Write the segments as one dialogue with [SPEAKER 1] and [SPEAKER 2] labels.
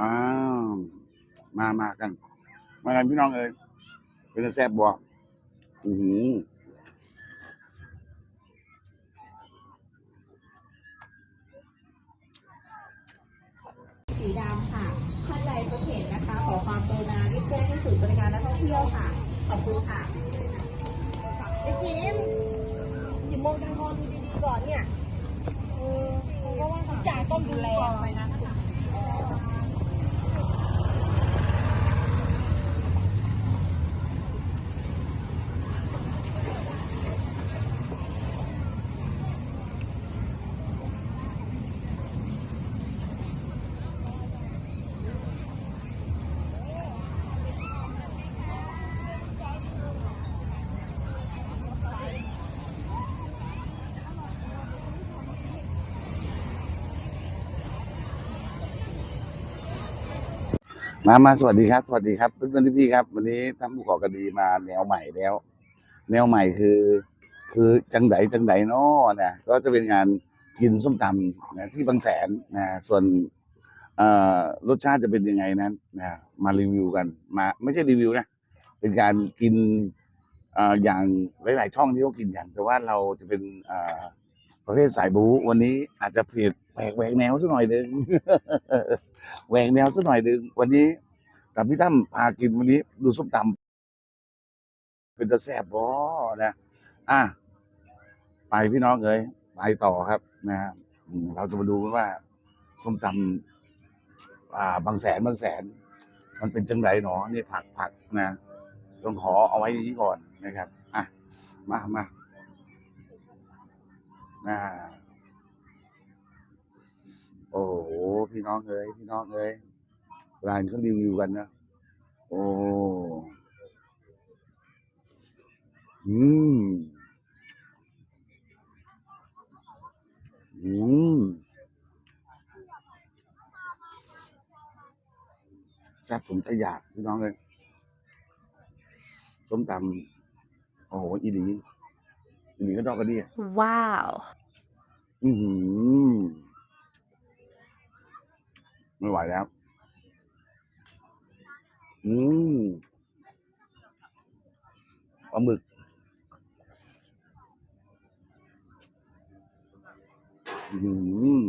[SPEAKER 1] อ้าวมามากัน มากันพี่น้องเอ้ยเป็นแซ่บบ่อือหือ
[SPEAKER 2] สีดำค่ะท่านใดพบเห็นนะคะ ขอความกรุณารีบแจ้งที่ศูนย์บริการนักท่องเที่ยวค่ะ ขอบคุณค่ะ
[SPEAKER 3] ไอ้กิมอย่ามองดังมองดูดีๆก่อนเนี่ยเออเพราะว่าทุกอย่างต้องดูแลไปนะ
[SPEAKER 1] มามาสวัสดีครับ สวัสดีครับเพื่อนๆพี่ๆครับ วันนี้ท่านผู้ก่อคดีมาแนวใหม่แล้ว แนวใหม่คือ คือจังไดจังไดเนาะนะก็จะเป็นงานกินส้มตำนะที่บางแสนนะส่วนเอ่อรสชาติจะเป็นยังไงนั้นนะมารีวิวกันมาไม่ใช่รีวิวนะเป็นการกินเอ่ออย่างหลาย ๆ ช่องที่เขากินกันแต่ว่าเราจะเป็นเอ่อประเภทสายบู๊วันนี้อาจจะเปลี่ยนแปลกแหวกแนวสักหน่อยหนึ่งแหวกแนวสักหน่อยหนึ่งวันนี้กับพี่ตั้มพากินวันนี้ดูส้มตำเป็นตะแซ่บบ่นะอะไปพี่น้องเอ้ยไปต่อครับนะเราจะมาดูกันว่าส้มตำอ่า บางแสนบางแสน มันเป็นจังไรหนอนี่ผักผักนะต้องขอเอาไว้อย่างนี้ก่อนนะครับ อะ มามาอ่า โอ้โหพี่น้องเอ้ยพี่น้องเอ้ยร้านเขารีวิวกันนะโอ้อืมอืมแซ่บสมใจอยากพี่น้องเลยส้มตำโอ้โหอีหลีอีหลีก็ดอกกระเดีย
[SPEAKER 3] Wow
[SPEAKER 1] อือหือ ไม่ไหวแล้ว อืมปลาหมึกอือหือ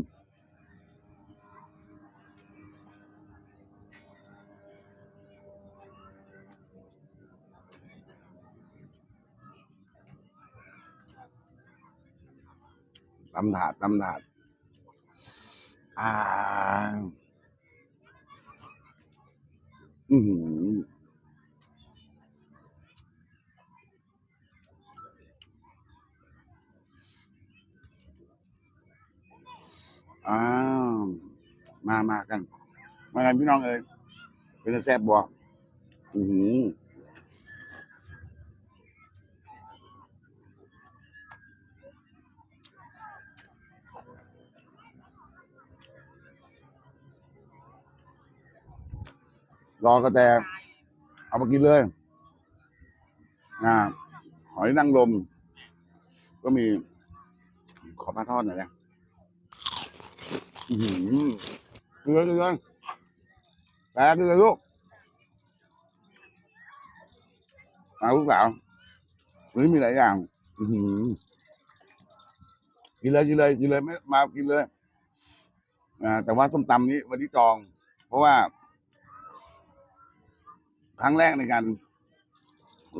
[SPEAKER 1] ตำถาดตำถาดอ่า อืออ้าว มามากัน มากันพี่น้องเอ้ยเป็นแซ่บบ่อือ รอกระแต เอามากินเลยนะหอยนางรมก็มี ขอปลาทอดหน่อยนะอือหือเกลือเกลือแต่เกลือลูกเอาลูกสาววันนี้มีหลายอย่าง อือหือกินเลยกินเลยกินเลยไม่มากินเลยอ่าแต่ว่าส้มตำนี้วันนี้จอง เพราะว่า ครั้งแรกในการ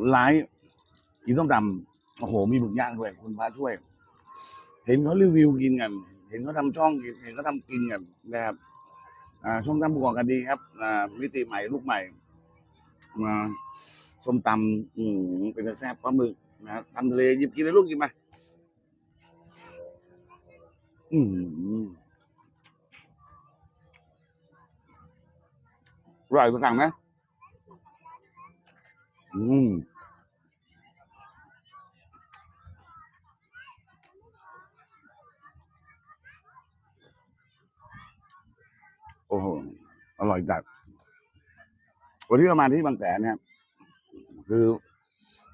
[SPEAKER 1] ไลฟ์กินต้มตำโอ้โห มีหมึกย่างด้วยคุณพระช่วย เห็นเขารีวิวกินกัน เห็นเขาทำช่องกินเห็นเขาทำกินกันนะครับอ่าส้มตำประกอบกันดีครับมิติใหม่ลูกใหม่มาส้มตำอืมเป็นแซ่บปลาหมึกนะตำทะเลหยิบกินเลยลูกกินมาอืมอร่อยกว่าสั่งไหม อืมโอ้โห อร่อยจัด วันนี้เรามาที่บางแสนเนี่ย คือ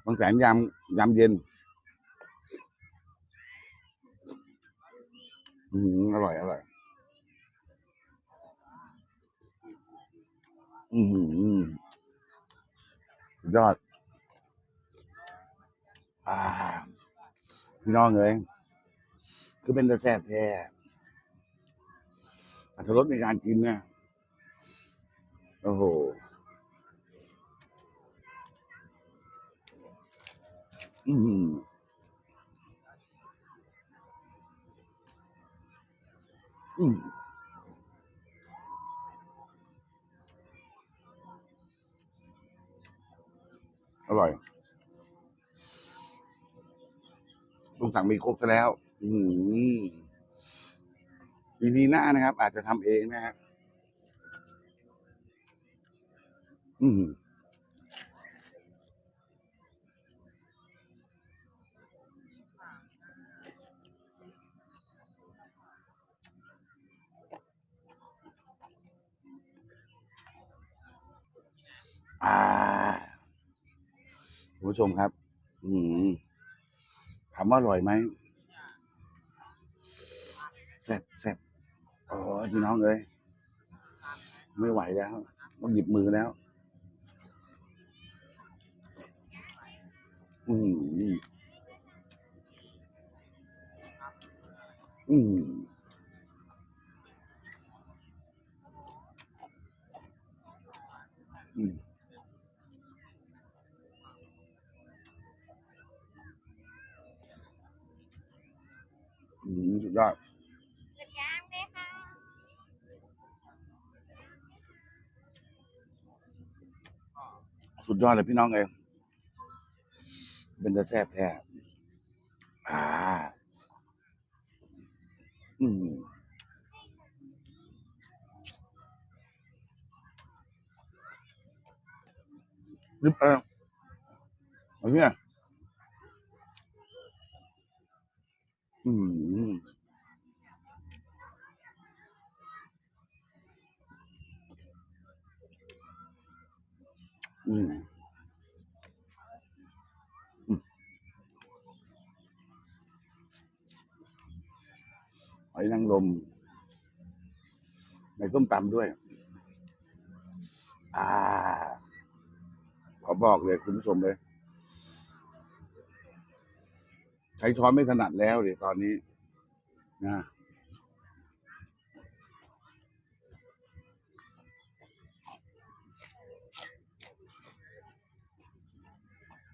[SPEAKER 1] บางแสนยามยามเย็น อืมอร่อย อร่อยออือหือ สุดยอดอพี่น้องเอ้ยคือเป็นตะแซ่บแท้อัตรสในการกินเนี่ยโอ้โหอือหืออืม อร่อยต้องสั่งมีครกซะแล้ว อืมอีพีหน้านะครับ อาจจะทำเองนะฮะอืมอ่า คุณผู้ชมครับ อืมถามว่าอร่อยไหมแซ่บแซ่บโอ้พี่น้องเอ้ยไม่ไหวแล้ว ต้องหยิบมือแล้ว อืมอืม อืมสุดยอดสุดยอดเลยพี่น้องเองเป็นตะแซ่บแท้อ่า อืมนึบเออเอาเนี่ย อืม อืมหอยนางรมในส้มตำด้วย อ่า ขอบอกเลยคุณผู้ชมเลย ใช้ช้อนไม่ถนัดแล้วเดี๋ยวตอนนี้นะ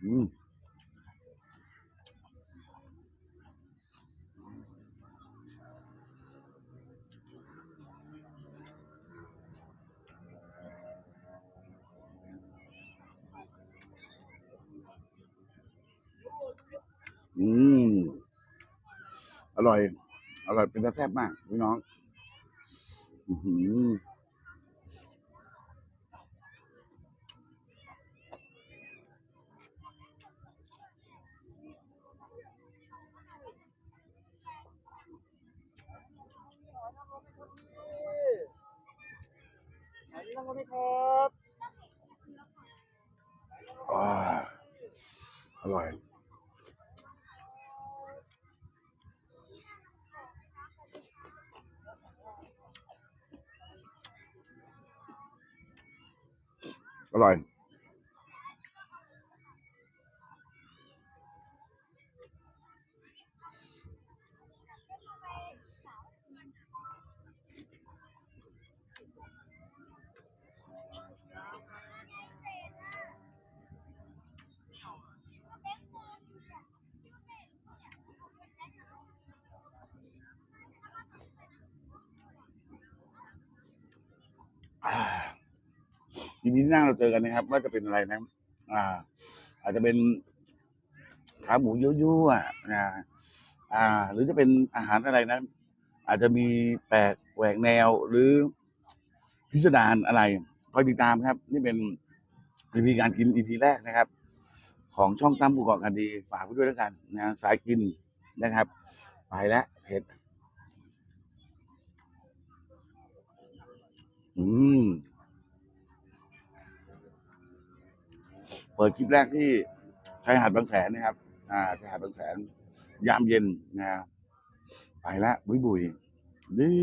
[SPEAKER 1] อืม อืม อร่อย อร่อยเป็นตาแซ่บมากพี่น้อง อือหือ
[SPEAKER 4] อันนี้ต้องไม่ครับ
[SPEAKER 1] อ่าอร่อย อร่ ทีนี้หน้าเราเจอกันนะครับ ว่าจะเป็นอะไรนะอ่า อาจจะเป็นขาหมูยั่วๆนะอ่า หรือจะเป็นอาหารอะไรนะอาจจะมีแปลกแหวกแนวหรือพิสดารอะไรคอยติดตามครับ นี่เป็น EP การกิน EP แรกนะครับ ของช่องตั้มบุกเกาะกันดี ฝากไว้ด้วยแล้วกันนะสายกินนะครับ ไปแล้วเผ็ดอืม เปิดคลิปแรกที่ชายหาดบางแสนนะครับ อ่าชายหาดบางแสน ยามเย็นนะครับไปละบุยบุยนี่